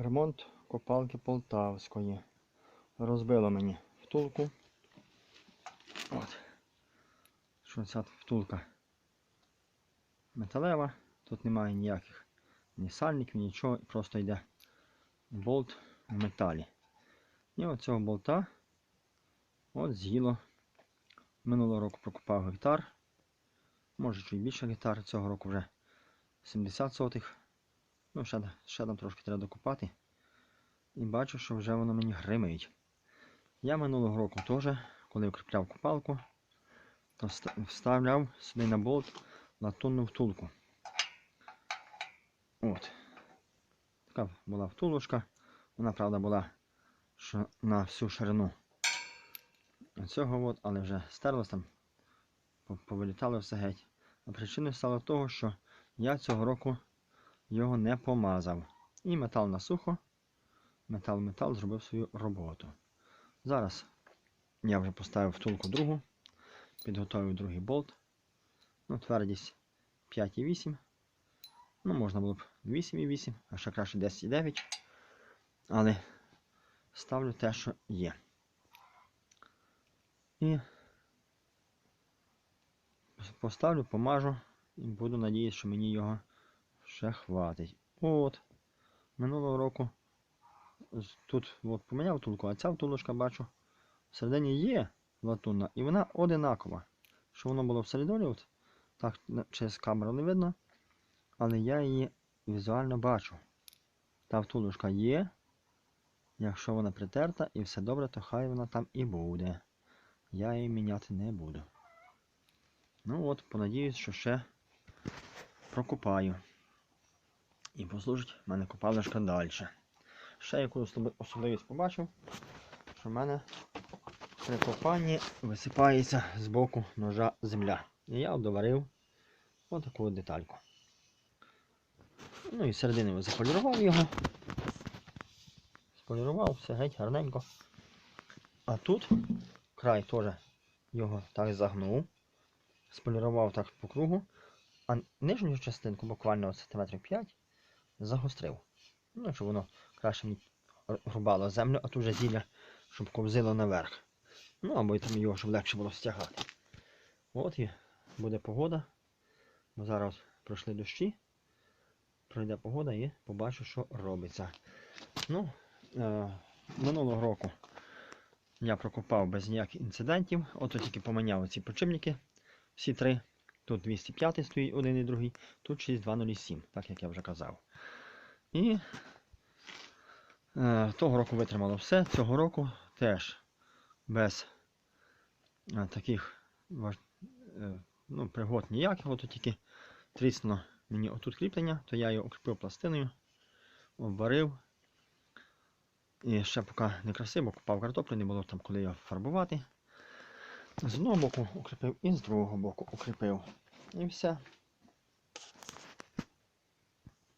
Ремонт копалки Полтавської. Розбило мені втулку. От. Що ця втулка металева. Тут немає ніяких ні сальників, нічого, просто йде болт в металі. І оцього болта от з'їло. Минулого року прокопав гектар. Може чуть більше гектар, цього року вже 70 сотих. Ну, ще, ще там трошки треба докопати. І бачу, що вже воно мені гримить. Я минулого року теж, коли укріпляв копалку, то вставляв сюди на болт латунну втулку. От. Така була втулочка. Вона, правда, була на всю ширину цього, от, але вже стерлось там, повилітало все геть. А причиною стало того, що я цього року його не помазав. І метал на сухо, метал-метал зробив свою роботу. Зараз я вже поставив втулку другу, підготовив другий болт. Ну, твердість 5,8. Ну, можна було б 8,8, а ще краще 10,9. Але ставлю те, що є. І поставлю, помажу і буду надіятися, що мені його ще. От. Минулого року тут от, поміняв втулку, а ця втулочка бачу всередині є латунна, і вона одинакова. Що воно було всередині, от, так через камеру не видно, але я її візуально бачу. Та втулочка є. Якщо вона притерта і все добре, то хай вона там і буде. Я її міняти не буду. Ну от, понадіюсь, що ще прокопаю. І послужить в мене копалочка далі. Ще яку особливість побачив, що в мене при копанні висипається з боку ножа земля. І я доварив отаку детальку. Ну і середини заполірував його. Сполірував, все геть гарненько. А тут край теж його так загнув, сполірував так по кругу, а нижню частинку, буквально сантиметрів 5, загострив. Ну, щоб воно краще рубало землю, а тут вже зілля, щоб ковзило наверх. Ну, або там його, щоб легше було стягати. От і буде погода. Бо зараз пройшли дощі. Пройде погода і побачу, що робиться. Ну, е, минулого року я прокопав без ніяких інцидентів. Ото тільки поміняв ці подшипники. Всі три. Тут 205 стоїть один і другий, тут 6207, так як я вже казав. І е, того року витримало все. Цього року теж без е, таких е, ну, пригод ніяких, ото тільки тріснуло мені отут кріплення, то я його укріпив пластиною, обварив. І ще поки не красиво, купав картоплю, не було там коли його фарбувати. З одного боку укріпив і з другого боку укріпив. І все.